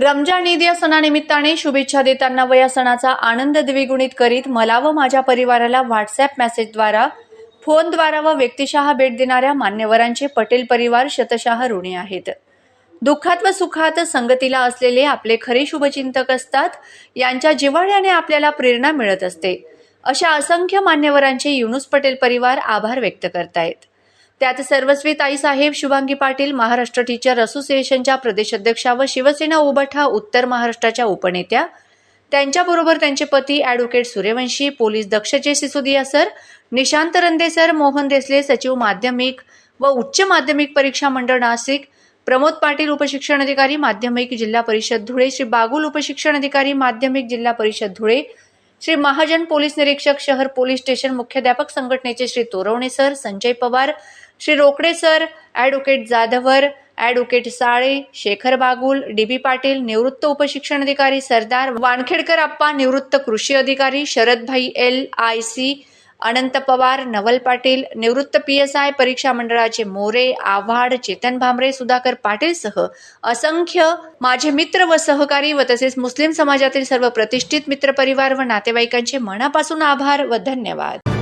रमजान ईद या सणानिमित्ताने शुभेच्छा देताना व या सणाचा आनंद द्विगुणित करीत मला व माझ्या परिवाराला व्हॉट्सॲप मेसेजद्वारा फोनद्वारा व व्यक्तिशः भेट देणाऱ्या मान्यवरांचे पटेल परिवार शतशः ऋणी आहेत. दुःखात व सुखात संगतीला असलेले आपले खरे शुभचिंतक असतात यांच्या जिव्हाळ्याने आपल्याला प्रेरणा मिळत असते. अशा असंख्य मान्यवरांचे युनुस पटेल परिवार आभार व्यक्त करतायत. त्यात सर्वस्वी ताईसाहेब शुभांगी पाटील महाराष्ट्र टीचर असोसिएशनच्या प्रदेशाध्यक्षा व शिवसेना उबठा उत्तर महाराष्ट्राच्या उपनेत्या. त्यांच्याबरोबर त्यांचे पती ॲडव्होकेट सूर्यवंशी पोलीस दक्षचे सिसोदिया सर निशांत रंदे सर मोहन देसले सचिव माध्यमिक व उच्च माध्यमिक परीक्षा मंडळ नाशिक प्रमोद पाटील उपशिक्षण अधिकारी माध्यमिक जिल्हा परिषद धुळे श्री बागुल उपशिक्षण अधिकारी माध्यमिक जिल्हा परिषद धुळे श्री महाजन पोलीस निरीक्षक शहर पोलीस स्टेशन मुख्याध्यापक संघटनेचे Shri Torwane sir Sanjay Pawar Shri Rokde sir advocate Jadhavar advocate Sale Shekhar Bagul D B Patil निवृत्त उपशिक्षण अधिकारी सरदार वानखेडकर आप्पा निवृत्त कृषी अधिकारी Sharadbhai L I C Anant Pawar Naval Patil निवृत्त पी एस आय परीक्षा मंडळाचे मोरे आव्हाड चेतन भांबरे सुधाकर पाटीलसह असंख्य माझे मित्र व सहकारी व तसेच मुस्लिम समाजातील सर्व प्रतिष्ठित मित्रपरिवार व नातेवाईकांचे मनापासून आभार व धन्यवाद.